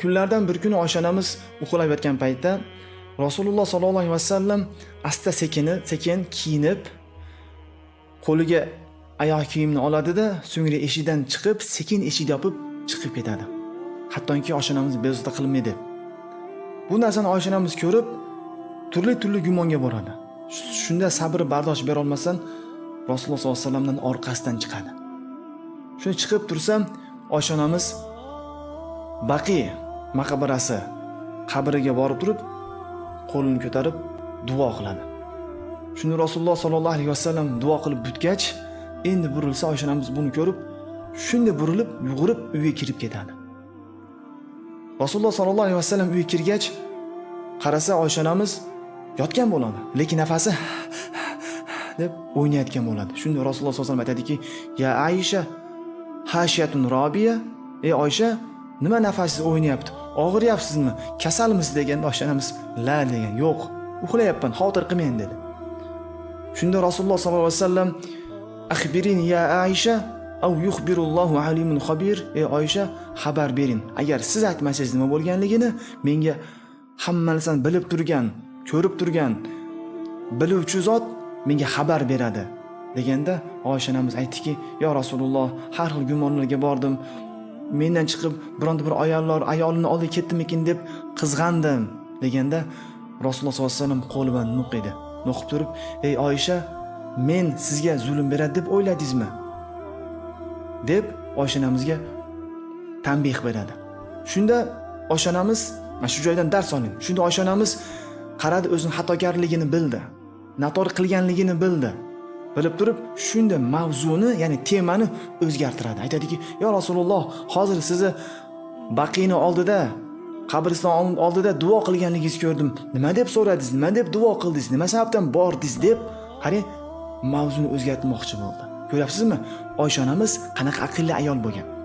kunlardan bir kuni oshonamiz uxlayotgan paytda rasululloh sollallohu alayhi vasallam asta sekini sekin kiyinib qo'liga oyoq kiyimni oladida so'ngra eshikdan chiqib sekin eshikni yopib chiqib ketadi. Hattoki oshxonamiz bezovta qilmaydi bu narsani oysha onamiz ko'rib turli turli gumonga boradi. Shunda sabri bardosh berolmasdan rasululloh sollallohu alayhi vasallamdan orqasidan chiqadi. Shuni chiqib tursam oysha onamiz baqiy maqbarasi qabriga borib turib qo'lini ko'tarib duo qiladi. Shunda rasululloh sollallohu alayhi vasallam duo qilib bitgach endi burilsa oysha onamiz buni ko'rib shunday burilib yugurib uyga kirib ketadi. Rasululloh sollallohu alayhi vasallam uyga kirgach qarasa oysha onamiz yotgan bo'ladi lekin nafasi deb o'ynayotgan bo'ladi. Shunda rasululloh sollallohu alayhi vasallam aytadiki ya aysha hashiyatun robiya. Ey oysha nima nafasingiz o'ynayapti? Og'riyapsizmi kasalmisiz deganda oysha onamiz la degan. Yo'q uxlayapman xavotir qilmang dedi. Shunda rasululloh sollallohu alayhi vasallam axbirini ya aisha av yuxbirullohu alimun xabir ey oysha xabar bering. Agar siz aytmasangiz nima bo'lganligini menga hamma narsani bilib turgan ko'rib turgan biluvchi zot menga xabar beradi deganda oysha onamiz aytdiki yo rasululloh har xil gumonlarga bordim. Mendan chiqib bironta bir ayollar ayolini oldiga ketdimikin deb qizg'andim deganda rasululloh sollallohu alayhi vasallam qo'li bilan nuqdi. nuqib turib ey oysha men sizga zulm beradi deb o'yladingizmi? deb oysha onamizga tanbeh beradi. Shunda oysha onamiz mana shu joydan dars oling. Shunda oysha onamiz qaradi o'zini xatokarligini bildi noto'g'ri qilganligini bildi. Bilib turib shunda mavzuni ya'ni temani o'zgartiradi. Aytadiki yo rasululloh hozir sizni baqiyni oldida qabriston oldida duo qilganligingizni ko'rdim. Nima deb so'radingiz? Nima deb duo qildingiz? Nima sababdan bordingiz deb qarang mavzuni o'zgartirmoqchi bo'ldi. Ko'ryapsizmi? Oysha onamiz qanaqa aqlli ayol bo'lgan.